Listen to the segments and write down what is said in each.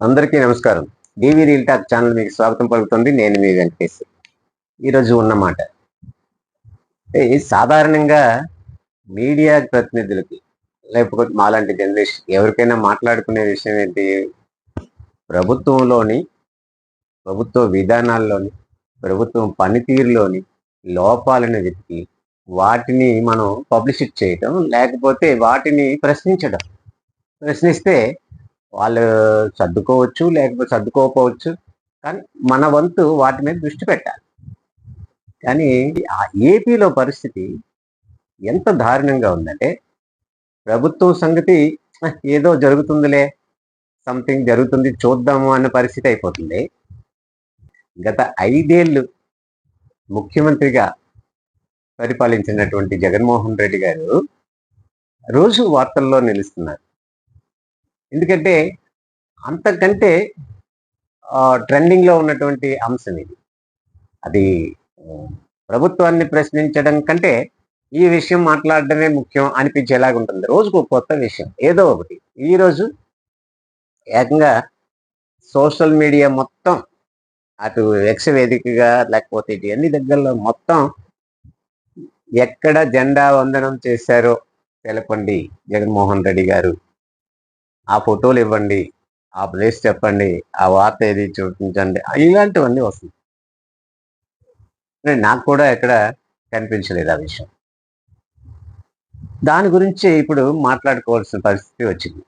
అందరికీ నమస్కారం. డివి reel talk channel మీకు స్వాగతం పలుకుతుంది. నేను మీ వెంకటేష్. ఈరోజు ఉన్నమాట సాధారణంగా మీడియా ప్రతినిధులకి లేకపోతే మాలాంటి జనరేషన్ ఎవరికైనా మాట్లాడుకునే విషయం ఏంటి? ప్రభుత్వంలోని ప్రభుత్వ విధానాల్లోని ప్రభుత్వం పనితీరులోని లోపాలను వెతికి వాటిని మనం పబ్లిసిటీ చేయటం లేకపోతే వాటిని ప్రశ్నించడం ప్రశ్నిస్తే వాళ్ళు సర్దుకోవచ్చు లేకపోతే సర్దుకోకపోవచ్చు. కానీ మన వంతు వాటి మీద దృష్టి పెట్టాలి. కానీ ఆ ఏపీలో పరిస్థితి ఎంత దారుణంగా ఉందంటే ప్రభుత్వం సంగతి ఏదో జరుగుతుందిలే సంథింగ్ జరుగుతుంది చూద్దాము అన్న పరిస్థితి అయిపోతుంది. గత ఐదేళ్ళు ముఖ్యమంత్రిగా పరిపాలించినటువంటి జగన్మోహన్ రెడ్డి గారు రోజు వార్తల్లో నిలుస్తున్నారు. ఎందుకంటే అంతకంటే ట్రెండింగ్లో ఉన్నటువంటి అంశం ఇది. అది ప్రభుత్వాన్ని ప్రశ్నించడం కంటే ఈ విషయం మాట్లాడడమే ముఖ్యం అనిపించేలాగా ఉంటుంది. రోజుకు కొత్త విషయం. ఏదో ఒకటి. ఈరోజు ఏకంగా సోషల్ మీడియా మొత్తం అటు ఎక్స్ వేదికగా లేకపోతే ఇటు అన్ని దగ్గరలో మొత్తం ఎక్కడ జెండా వందనం చేశారో తెలపండి జగన్మోహన్ రెడ్డి గారు. ఆ ఫోటోలు ఇవ్వండి ఆ ప్లేస్ చెప్పండి ఆ వార్త ఏది చూపించండి ఇలాంటివన్నీ వస్తుంది. నాకు కూడా ఎక్కడ కనిపించలేదు ఆ విషయం. దాని గురించి ఇప్పుడు మాట్లాడుకోవాల్సిన పరిస్థితి వచ్చింది.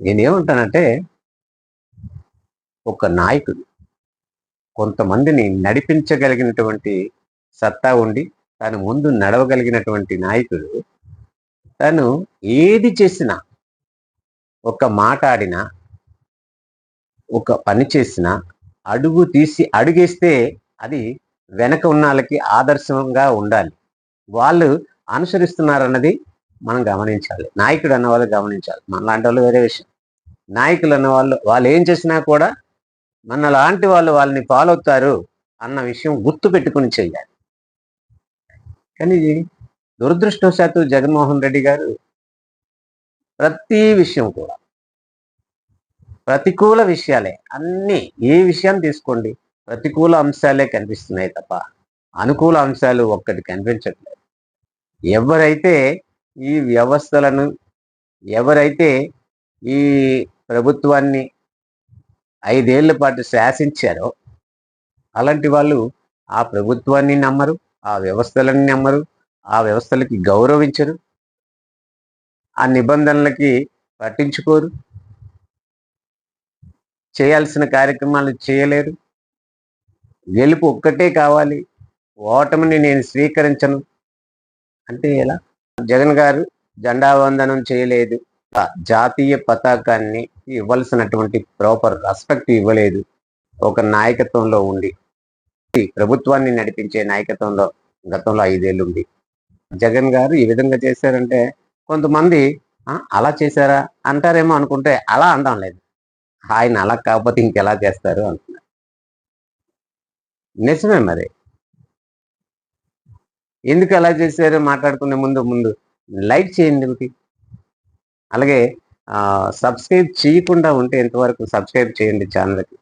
నేనేమంటానంటే ఒక నాయకుడు కొంతమందిని నడిపించగలిగినటువంటి సత్తా ఉండి తను ముందు నడవగలిగినటువంటి నాయకుడు తను ఏది చేసినా ఒక మాట్లాడిన ఒక పని చేసినా అడుగు తీసి అడుగేస్తే అది వెనక ఉన్న వాళ్ళకి ఆదర్శంగా ఉండాలి. వాళ్ళు అనుసరిస్తున్నారన్నది మనం గమనించాలి. నాయకుడు అన్న వాళ్ళు గమనించాలి. మన లాంటి వాళ్ళు వేరే విషయం. నాయకులు అన్న వాళ్ళు వాళ్ళు ఏం చేసినా కూడా మన లాంటి వాళ్ళు వాళ్ళని ఫాలో అవుతారు అన్న విషయం గుర్తు పెట్టుకుని చెయ్యాలి కానీ దురదృష్టవశాత్తు జగన్మోహన్ రెడ్డి గారు ప్రతి విషయం కూడా. ప్రతికూల విషయాలే. అన్ని ఏ విషయం తీసుకోండి ప్రతికూల అంశాలే కనిపిస్తున్నాయి తప్ప అనుకూల అంశాలు ఒక్కటి కనిపించట్లేదు. ఎవరైతే ఈ వ్యవస్థలను ఎవరైతే ఈ ప్రభుత్వాన్ని ఐదేళ్ళ పాటు శాసించారో అలాంటి వాళ్ళు ఆ ప్రభుత్వాన్ని నమ్మరు ఆ వ్యవస్థలను నమ్మరు ఆ వ్యవస్థలకి గౌరవించరు ఆ నిబంధనలకి పట్టించుకోరు. చేయాల్సిన కార్యక్రమాలు చేయలేరు. గెలుపు ఒక్కటే కావాలి. ఓటమిని నేను స్వీకరించను. అంటే ఎలా? జగన్ గారు జెండా వందనం చేయలేదు. జాతీయ పతాకాన్ని ఇవ్వాల్సినటువంటి ప్రాపర్ రెస్పెక్ట్ ఇవ్వలేదు. ఒక నాయకత్వంలో ఉండి ప్రభుత్వాన్ని నడిపించే నాయకత్వంలో గతంలో ఐదేళ్ళు ఉంది. జగన్ గారు ఈ విధంగా చేశారంటే కొంతమంది అలా చేశారా? అంటారేమో అనుకుంటే అలా అనడం లేదు. ఆయన అలా కాకపోతే ఇంకెలా చేస్తారు? అంటున్నారు. నిజమే మరి. ఎందుకు అలా చేశారు? మాట్లాడుకునే ముందు ముందు లైక్ చేయండి ఒకటి అలాగే సబ్స్క్రైబ్ చేయకుండా ఉంటే ఎంతవరకు సబ్స్క్రైబ్ చేయండి ఛానల్కి.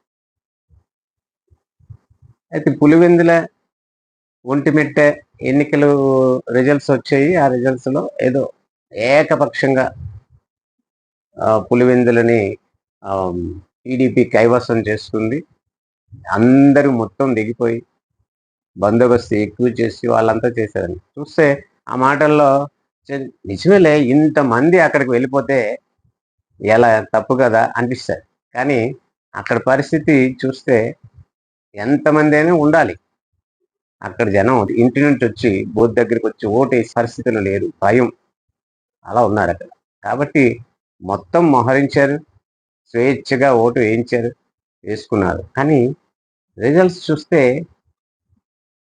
అయితే పులివెందుల ఒంటిమెట్టే ఎన్నికలు రిజల్ట్స్ వచ్చాయి. ఆ రిజల్ట్స్లో ఏదో ఏకపక్షంగా పులివెందులని టీడీపీ కైవసం చేస్తుంది. అందరూ మొత్తం దిగిపోయి బందోబస్తు ఎక్కువ చేసి వాళ్ళంతా చేశారని. చూస్తే ఆ మాటల్లో నిజమేలే ఇంతమంది అక్కడికి వెళ్ళిపోతే ఎలా తప్పు కదా అనిపిస్తుంది. కానీ అక్కడ పరిస్థితి చూస్తే ఎంతమంది అయినా ఉండాలి. అక్కడ జనం ఇంటి నుంచి వచ్చి బోధ్ దగ్గరికి వచ్చి ఓటేసే పరిస్థితులు లేరు. భయం. అలా ఉన్నారు అక్కడ. కాబట్టి మొత్తం మోహరించారు. స్వేచ్ఛగా ఓటు వేయించారు. వేసుకున్నారు. కానీ రిజల్ట్స్ చూస్తే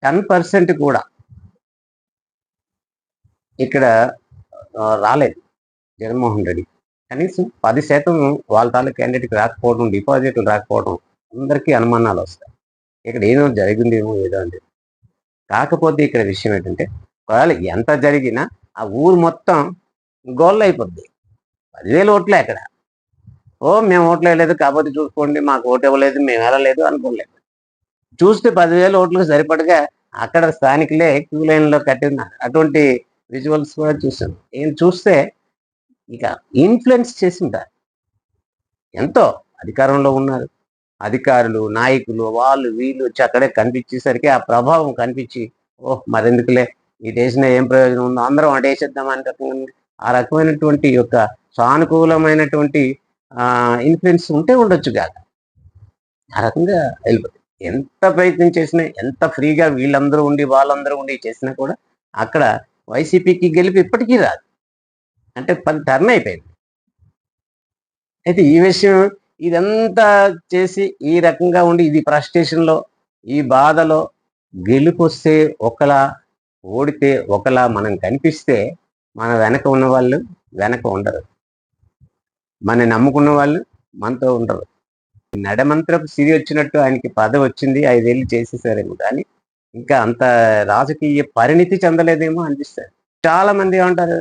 టెన్ పర్సెంట్ కూడా ఇక్కడ రాలేదు జగన్మోహన్ రెడ్డి. కనీసం పది శాతం వాళ్ళ తాలూ క్యాండిడేట్కి రాకపోవడం డిపాజిట్లు రాకపోవడం అందరికీ అనుమానాలు వస్తాయి. ఇక్కడ ఏదో జరిగిందేమో ఏదో అని కాకపోతే ఇక్కడ విషయం ఏంటంటే ఒకవేళ ఎంత జరిగినా ఆ ఊరు మొత్తం గోల్ అయిపోద్ది. పదివేలు ఓట్లే అక్కడ. ఓ మేము ఓట్లు వేయలేదు కాకపోతే చూసుకోండి మాకు ఓటు ఇవ్వలేదు మేము వెళ్ళలేదు అనుకోలేదు చూస్తే పదివేల ఓట్లకు సరిపడగా అక్కడ స్థానికులే క్యూ లైన్లో కట్టిన్నారు అటువంటి విజువల్స్ కూడా చూసాను ఏం చూస్తే ఇక ఇన్ఫ్లుయెన్స్ చేసింటారు ఎంతో అధికారంలో ఉన్నారు. అధికారులు నాయకులు వాళ్ళు వీళ్ళు వచ్చి అక్కడే కనిపించేసరికి ఆ ప్రభావం కనిపించి ఓహ్ మరెందుకులే? ఈ దేశంలో ఏం ప్రయోజనం ఉందో అందరం అటేసేద్దాం అని రకంగా ఆ రకమైనటువంటి యొక్క సానుకూలమైనటువంటి ఇన్ఫ్లుయెన్స్ ఉంటే ఉండొచ్చు కాక ఆ రకంగా వెళ్ళిపోతుంది ఎంత ప్రయత్నం చేసినా ఎంత ఫ్రీగా వీళ్ళందరూ ఉండి వాళ్ళందరూ ఉండి చేసినా కూడా అక్కడ వైసీపీకి గెలిపి ఇప్పటికీ రాదు. అంటే పది టర్న్ అయిపోయింది. అయితే ఈ విషయం ఇదంతా చేసి ఈ రకంగా ఉండి ఇది ఫ్రస్ట్రేషన్లో ఈ బాధలో గెలుపు వస్తే ఒకలా ఓడితే ఒకలా మనం కనిపిస్తే మన వెనక ఉన్న వాళ్ళు వెనక ఉండరు. మన నమ్ముకున్న వాళ్ళు మనతో ఉండరు. నడమంత్రపు సిరి వచ్చినట్టు ఆయనకి పదవి వచ్చింది ఐదేళ్ళు చేసేసారేమో కానీ ఇంకా అంత రాజకీయ పరిణితి చెందలేదేమో అనిపిస్తుంది. చాలా మంది ఏమంటారు?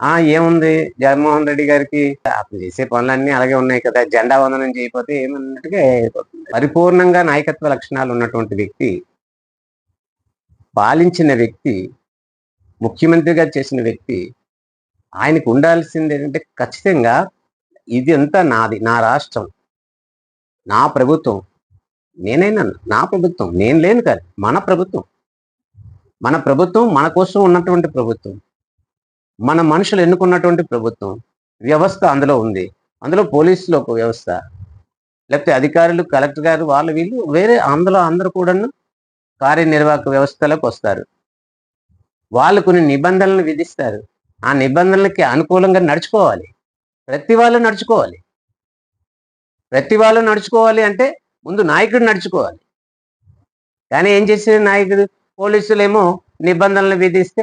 ఆ ఏముంది? జగన్మోహన్ రెడ్డి గారికి అతను చేసే పనులన్నీ అలాగే ఉన్నాయి కదా జెండా వందనం చేయకపోతే ఏమన్నట్టుగా పరిపూర్ణంగా నాయకత్వ లక్షణాలు ఉన్నటువంటి వ్యక్తి పాలించిన వ్యక్తి ముఖ్యమంత్రిగా చేసిన వ్యక్తి ఆయనకు ఉండాల్సింది ఏంటంటే ఖచ్చితంగా ఇది అంతా నాది నా రాష్ట్రం నా ప్రభుత్వం. నేనైనా నా ప్రభుత్వం నేను లేను కాదు మన ప్రభుత్వం. మన ప్రభుత్వం మన కోసం ఉన్నటువంటి ప్రభుత్వం. మన మనుషులు ఎన్నుకున్నటువంటి ప్రభుత్వం. వ్యవస్థ అందులో ఉంది. అందులో పోలీసులు ఒక వ్యవస్థ. లేకపోతే అధికారులు కలెక్టర్ గారు వాళ్ళు వీళ్ళు వేరే అందులో అందరూ కూడాను కార్యనిర్వాహక వ్యవస్థలకు వస్తారు. వాళ్ళు కొన్ని నిబంధనలను విధిస్తారు. ఆ నిబంధనలకి అనుకూలంగా నడుచుకోవాలి. ప్రతి వాళ్ళు నడుచుకోవాలి. ప్రతి వాళ్ళు నడుచుకోవాలి అంటే ముందు నాయకుడు నడుచుకోవాలి. కానీ ఏం చేసే నాయకుడు? పోలీసులేమో నిబంధనలు విధిస్తే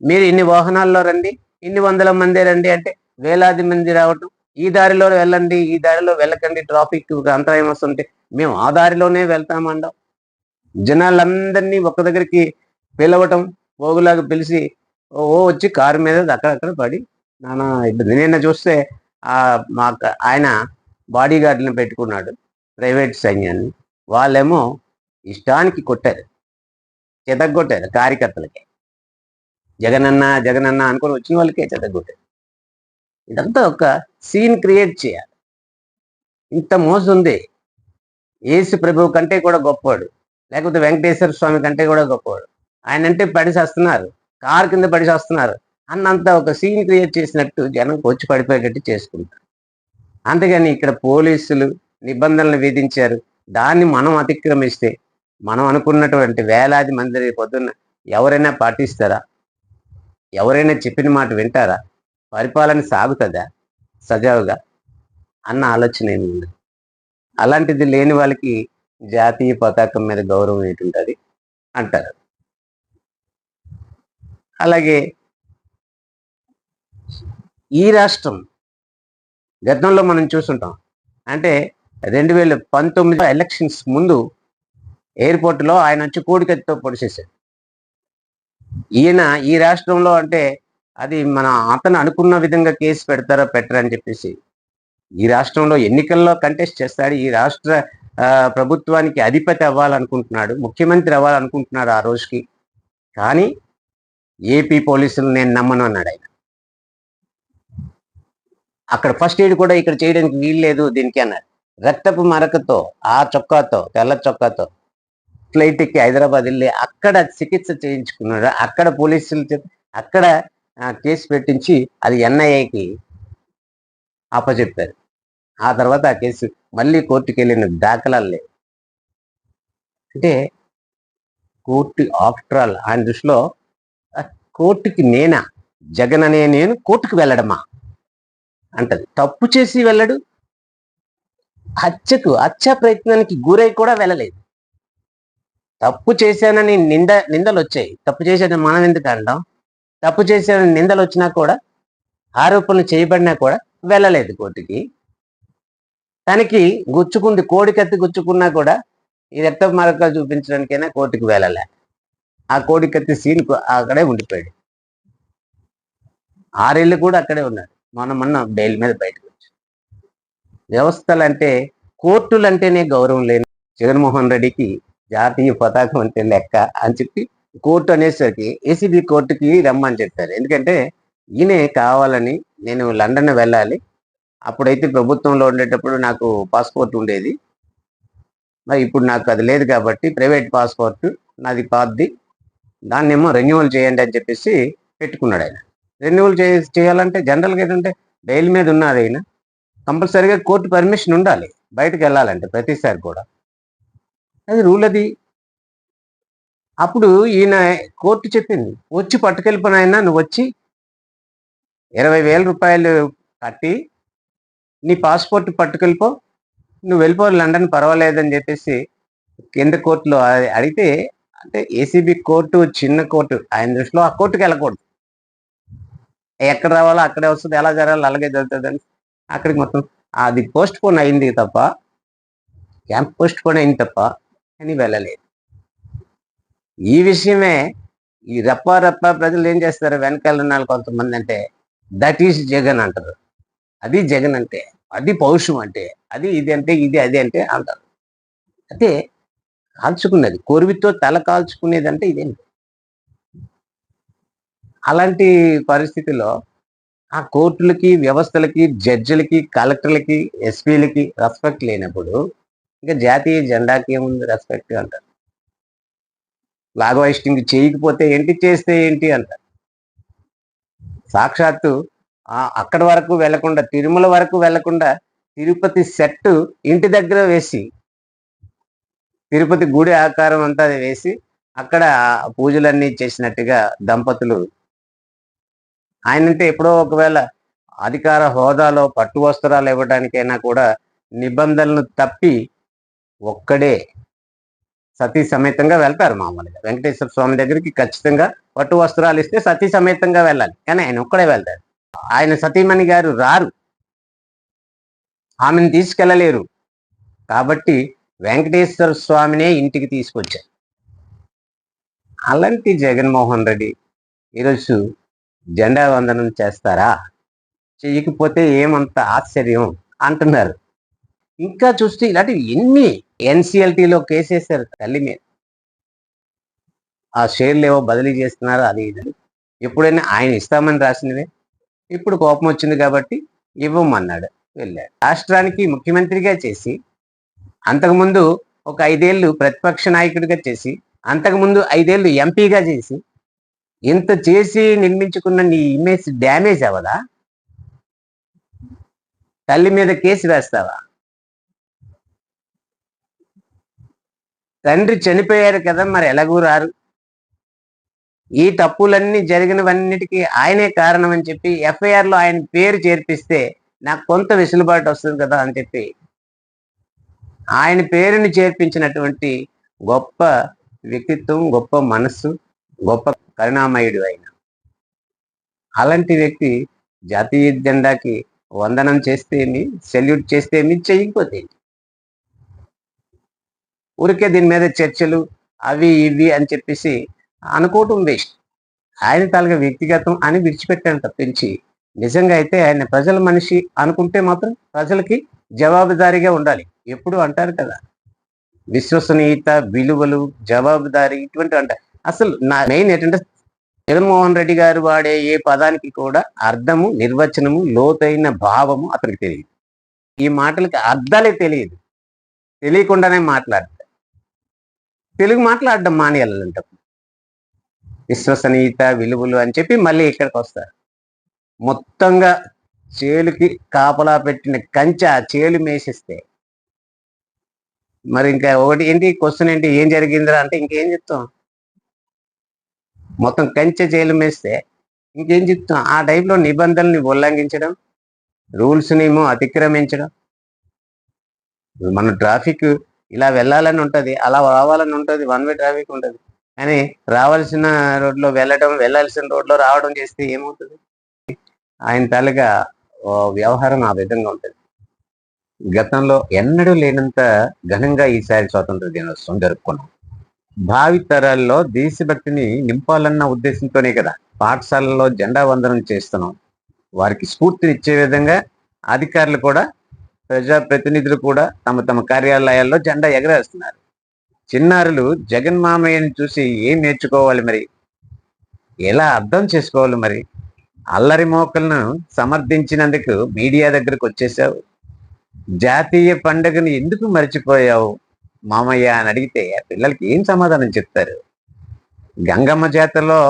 మీరు ఇన్ని వాహనాల్లో రండి ఇన్ని వందల మంది రండి అంటే వేలాది మంది రావటం ఈ దారిలో వెళ్ళండి ఈ దారిలో వెళ్ళకండి ట్రాఫిక్ అంతరాయం వస్తుంటే మేము ఆ దారిలోనే వెళ్తామండం. జనాలందరినీ ఒక దగ్గరికి పిలవటం పోగులాగా పిలిచి ఓ ఓ వచ్చి కారు మీద అక్కడక్కడ పడి నానా ఇబ్బంది నిన్న చూస్తే ఆ మా ఆయన బాడీ గార్డుని పెట్టుకున్నాడు ప్రైవేట్ సైన్యాన్ని. వాళ్ళేమో ఇష్టానికి కొట్టారు చెతగొట్టారు కార్యకర్తలకి. జగనన్న జగనన్న అనుకుని వచ్చిన వాళ్ళకే చెతగొట్టారు ఇదంతా ఒక సీన్ క్రియేట్ చేయాలి. ఇంత మోసం ఉంది ఏసు ప్రభు కంటే కూడా గొప్పవాడు. లేకపోతే వెంకటేశ్వర స్వామి కంటే కూడా గొప్పవాడు. ఆయన అంటే పడిసేస్తున్నారు. కారు కింద పడిసేస్తున్నారు. అన్నంత ఒక సీన్ క్రియేట్ చేసినట్టు జనం వచ్చి పడిపోయేటట్టు చేసుకుంటారు. అంతేగాని ఇక్కడ పోలీసులు నిబంధనలు విధించారు. దాన్ని మనం అతిక్రమిస్తే మనం అనుకున్నటువంటి వేలాది మంది రేపు పొద్దున్న ఎవరైనా పాటిస్తారా? ఎవరైనా చెప్పిన మాట వింటారా? పరిపాలన సాగుతుందా? సజావుగా? అన్న ఆలోచన ఏమి ఉంది అలాంటిది లేని వాళ్ళకి జాతీయ పతాకం మీద గౌరవం ఏంటుంటుంది అంటారు. అలాగే ఈ రాష్ట్రం గతంలో మనం చూసుంటాం అంటే రెండు వేల పంతొమ్మిది ఎలక్షన్స్ ముందు ఎయిర్పోర్ట్లో ఆయన వచ్చి కోడికత్తితో పొడిచేశాడు ఈయన ఈ రాష్ట్రంలో అంటే అది మన అతను అనుకున్న విధంగా కేసు పెడతారా పెట్టరా అని చెప్పేసి ఈ రాష్ట్రంలో ఎన్నికల్లో కంటెస్ట్ చేస్తాడు. ఈ రాష్ట్ర ప్రభుత్వానికి అధిపతి అవ్వాలనుకుంటున్నాడు ముఖ్యమంత్రి అవ్వాలనుకుంటున్నాడు ఆ రోజుకి. కానీ ఏపీ పోలీసులు నేను నమ్మను అన్నాడు ఆయన. అక్కడ ఫస్ట్ ఎయిడ్ కూడా ఇక్కడ చేయడానికి వీల్లేదు దీనికి అన్నాడు రక్తపు మరకతో ఆ చొక్కాతో తెల్ల చొక్కాతో ఫ్లైట్ ఎక్కి హైదరాబాద్ వెళ్ళి అక్కడ చికిత్స చేయించుకున్నాడు. అక్కడ పోలీసులు అక్కడ కేసు పెట్టించి అది ఎన్ఐఏకి అప్పచెప్పారు. ఆ తర్వాత ఆ కేసు మళ్ళీ కోర్టుకి వెళ్ళిన దాఖలాలు లేవు. అంటే కోర్టు ఆఫ్టర్ ఆల్ ఆయన దృష్టిలో కోర్టుకి నేనా? జగన్ అనే నేను కోర్టుకు వెళ్ళడమా? అంటది. తప్పు చేసి వెళ్ళడు. హత్యకు హత్య ప్రయత్నానికి గురై కూడా వెళ్ళలేదు. తప్పు చేశానని నింద నిందలు వచ్చాయి తప్పు చేశానని మనం ఎందుకు అంటాం? తప్పు చేశానని నిందలు వచ్చినా కూడా ఆరోపణలు చేయబడినా కూడా వెళ్ళలేదు కోర్టుకి. తనకి గుచ్చుకుంది కోడి కత్తి గుచ్చుకున్నా కూడా ఈ రక్త మార్గాలు చూపించడానికైనా కోర్టుకు వెళ్ళలే. ఆ కోడి కత్తి సీన్ అక్కడే ఉండిపోయాడు. ఆరేళ్ళు కూడా అక్కడే ఉన్నాడు మనం మొన్న బెయిల్ మీద బయటకు వ్యవస్థలు అంటే కోర్టులు అంటేనే గౌరవం లేని జగన్మోహన్ రెడ్డికి జాతీయ పతాకం అంటే లెక్క అని చెప్పి కోర్టు అనేసరికి ఏసీబీ కోర్టుకి రమ్మని చెప్పారు. ఎందుకంటే ఈయనే కావాలని నేను లండన్ వెళ్ళాలి. అప్పుడైతే ప్రభుత్వంలో ఉండేటప్పుడు నాకు పాస్పోర్ట్ ఉండేది. మరి ఇప్పుడు నాకు అది లేదు కాబట్టి ప్రైవేట్ పాస్పోర్ట్ నాది పాద్ది దాన్నేమో రెన్యువల్ చేయండి అని చెప్పేసి పెట్టుకున్నాడు ఆయన. రెన్యువల్ చే చేయాలంటే జనరల్గా ఏంటంటే బెయిల్ మీద ఉన్నది ఆయన. కంపల్సరీగా కోర్టు పర్మిషన్ ఉండాలి. బయటకు వెళ్ళాలంటే ప్రతిసారి కూడా. అది రూల్ అది. అప్పుడు ఈయన కోర్టు చెప్పింది వచ్చి పట్టుకెళ్ళిపోయినాయన నువ్వు వచ్చి ఇరవై వేల రూపాయలు కట్టి నీ పాస్పోర్ట్ పట్టుకెళ్ళిపో నువ్వు వెళ్ళిపో లండన్ పర్వాలేదని చెప్పేసి కింద కోర్టులో అడిగితే అంటే ఏసీబీ కోర్టు చిన్న కోర్టు ఆయన దృష్టిలో ఆ కోర్టుకి వెళ్ళకూడదు. ఎక్కడ రావాలో అక్కడే వస్తుంది ఎలా జరగాలో అలాగే జరుగుతుందని అక్కడికి మొత్తం అది పోస్ట్ పోన్ అయింది తప్ప క్యాంప్ పోస్ట్ పోన్ అయింది తప్ప అని వెళ్ళలేదు. ఈ విషయమే ఈ రప్ప రప్ప ప్రజలు ఏం చేస్తారు? వెనకాల ఉన్న కొంతమంది అంటే దట్ ఈస్ జగన్ అంటారు. అది జగన్ అంటే అది పౌరుషం అంటే అది ఇది అంటే ఇది అది అంటే అంటారు. అయితే కాల్చుకున్నది. కొరివితో తల కాల్చుకునేది అంటే ఇదేంటి? అలాంటి పరిస్థితిలో ఆ కోర్టులకి వ్యవస్థలకి జడ్జిలకి కలెక్టర్లకి ఎస్పీలకి రెస్పెక్ట్ లేనప్పుడు ఇంకా జాతీయ జెండాకి ఏముంది రెస్పెక్ట్ అంటారు? లాగవైష్టింగ్ చేయకపోతే ఏంటి చేస్తే ఏంటి అంటారు? సాక్షాత్తు అక్కడ అక్కడి వరకు వెళ్ళకుండా తిరుమల వరకు వెళ్ళకుండా తిరుపతి సెట్ ఇంటి దగ్గర వేసి తిరుపతి గుడి ఆకారం అంతా అది వేసి అక్కడ పూజలన్నీ చేసినట్టుగా దంపతులు ఆయనంటే ఎప్పుడో ఒకవేళ అధికార హోదాలో పట్టు వస్త్రాలు ఇవ్వడానికైనా కూడా నిబంధనలను తప్పి ఒక్కడే సతీ సమేతంగా వెళ్తారు మామూలుగా. వెంకటేశ్వర స్వామి దగ్గరికి ఖచ్చితంగా పట్టు వస్త్రాలు ఇస్తే సతీ సమేతంగా వెళ్ళాలి. కానీ ఆయన ఒక్కడే వెళ్తారు ఆయన సతీమణి గారు రారు. ఆమెను తీసుకెళ్ళలేరు. కాబట్టి వెంకటేశ్వర స్వామినే ఇంటికి తీసుకొచ్చారు. అలాంటి జగన్మోహన్ రెడ్డి ఈరోజు జెండా వందనం చేస్తారా? చేయకపోతే ఏమంత ఆశ్చర్యం అంటున్నారు. ఇంకా చూస్తే ఇలాంటివి ఎన్ని ఎన్సిఎల్టీలో కేసేశారు తల్లి మీద. ఆ షేర్లు ఏవో బదిలీ చేస్తున్నారు అది ఇది ఎప్పుడైనా ఆయన ఇస్తామని రాసినవే. ఇప్పుడు కోపం వచ్చింది కాబట్టి ఇవ్వమన్నాడు వెళ్ళాడు. రాష్ట్రానికి ముఖ్యమంత్రిగా చేసి అంతకుముందు ఒక ఐదేళ్ళు ప్రతిపక్ష నాయకుడిగా చేసి అంతకుముందు ఐదేళ్ళు ఎంపీగా చేసి ఇంత చేసి నిర్మించుకున్న నీ ఇమేజ్ డ్యామేజ్ అవ్వదా? తల్లి మీద కేసు వేస్తావా? తండ్రి చనిపోయారు కదా మరి ఎలాగూ రారు? ఈ తప్పులన్నీ జరిగినవన్నిటికీ ఆయనే కారణం అని చెప్పి ఎఫ్ఐఆర్లో ఆయన పేరు చేర్పిస్తే నాకు కొంత వెసులుబాటు వస్తుంది కదా అని చెప్పి ఆయన పేరుని చేర్పించినటువంటి గొప్ప వ్యక్తిత్వం గొప్ప మనస్సు గొప్ప కరుణామయుడు ఆయన. అలాంటి వ్యక్తి జాతీయ జెండాకి వందనం చేస్తే ఏమి సెల్యూట్ చేస్తే ఏమి ఊరికే దీని మీద చర్చలు అవి ఇవి అని చెప్పేసి అనుకోవటం వేస్ట్. ఆయన తాలూకా వ్యక్తిగతం అని విడిచిపెట్టాను తప్పించి నిజంగా అయితే ఆయన ప్రజల మనిషి అనుకుంటే మాత్రం ప్రజలకి జవాబుదారీగా ఉండాలి. ఎప్పుడు అంటారు కదా? విశ్వసనీయత విలువలు జవాబుదారీ ఇటువంటి అంటారు అసలు నా మెయిన్ ఏంటంటే జగన్మోహన్ రెడ్డి గారు వాడే ఏ పదానికి కూడా అర్థము నిర్వచనము లోతైన భావము అతనికి తెలియదు. ఈ మాటలకి అర్థాలే తెలియదు. తెలియకుండానే మాట్లాడతారు. తెలుగు మాట్లాడడం మానేయాలంట. విశ్వసనీయత విలువలు అని చెప్పి మళ్ళీ ఇక్కడికి వస్తారు. మొత్తంగా చేలుకి కాపలా పెట్టిన కంచె ఆ చేలు మేసిస్తే మరి ఇంకా ఒకటి ఏంటి? క్వశ్చన్ ఏంటి? ఏం జరిగిందిరా అంటే ఇంకేం చెప్తాం? మొత్తం కంచె జైలు మేస్తే ఇంకేం చెప్తాం? ఆ టైంలో నిబంధనల్ని ఉల్లంఘించడం రూల్స్నేమో అతిక్రమించడం. మన ట్రాఫిక్ ఇలా వెళ్ళాలని ఉంటుంది అలా రావాలని ఉంటుంది వన్ వే ట్రాఫిక్ ఉంటుంది కానీ రావాల్సిన రోడ్లో వెళ్ళడం వెళ్ళాల్సిన రోడ్లో రావడం చేస్తే ఏమవుతుంది? ఆయన తాలూకా వ్యవహారం ఆ విధంగా ఉంటుంది. గతంలో ఎన్నడూ లేనంత ఘనంగా ఈసారి స్వాతంత్ర దినోత్సవం జరుపుకున్నాం. భావి తరాల్లో దేశభక్తిని నింపాలన్న ఉద్దేశంతోనే కదా పాఠశాలల్లో జెండా వందనం చేస్తున్నాం. వారికి స్ఫూర్తినిచ్చే విధంగా అధికారులు కూడా ప్రజాప్రతినిధులు కూడా తమ తమ కార్యాలయాల్లో జెండా ఎగరేస్తున్నారు. చిన్నారులు జగన్ మామయ్యని చూసి ఏం నేర్చుకోవాలి మరి? ఎలా అర్థం చేసుకోవాలి మరి? అల్లరి మోకలను సమర్థించినందుకు మీడియా దగ్గరకు వచ్చేసావు. జాతీయ పండుగను ఎందుకు మర్చిపోయావు? మామయ్య అని అడిగితే పిల్లలకి ఏం సమాధానం చెప్తారు? గంగమ్మ జాతరలో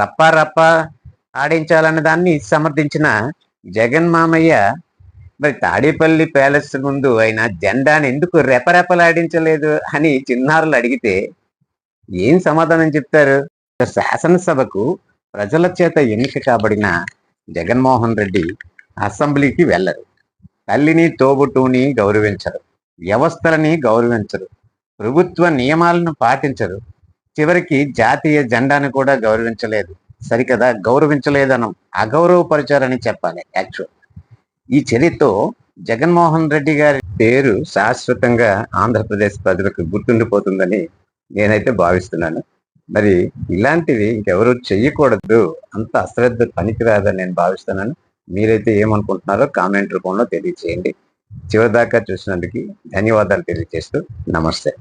రప్ప రప్ప ఆడించాలన్న దాన్ని సమర్థించిన జగన్ మామయ్య మరి తాడేపల్లి ప్యాలెస్ ముందు ఆయన జెండాని ఎందుకు రెపరెపలాడించలేదు అని చిన్నారులు అడిగితే ఏం సమాధానం చెప్తారు? శాసనసభకు ప్రజల చేత ఎన్నిక కాబడిన జగన్మోహన్ రెడ్డి అసెంబ్లీకి వెళ్ళరు. తల్లిని తోబుట్టుని గౌరవించరు. వ్యవస్థలని గౌరవించరు. ప్రభుత్వ నియమాలను పాటించరు. చివరికి జాతీయ జెండాను కూడా గౌరవించలేదు. సరికదా గౌరవించలేదనం. అగౌరవపరిచారని చెప్పాలి యాక్చువల్. ఈ చర్యతో జగన్మోహన్ రెడ్డి గారి పేరు శాశ్వతంగా ఆంధ్రప్రదేశ్ ప్రజలకు గుర్తుండిపోతుందని నేనైతే భావిస్తున్నాను. మరి ఇలాంటివి ఇంకెవరు చెయ్యకూడదు. అంత అశ్రద్ధ పనికిరాదని నేను భావిస్తున్నాను. మీరైతే ఏమనుకుంటున్నారో కామెంట్ రూపంలో తెలియచేయండి. చివరిదాకా చూసినందుకు ధన్యవాదాలు తెలియజేస్తూ నమస్తే.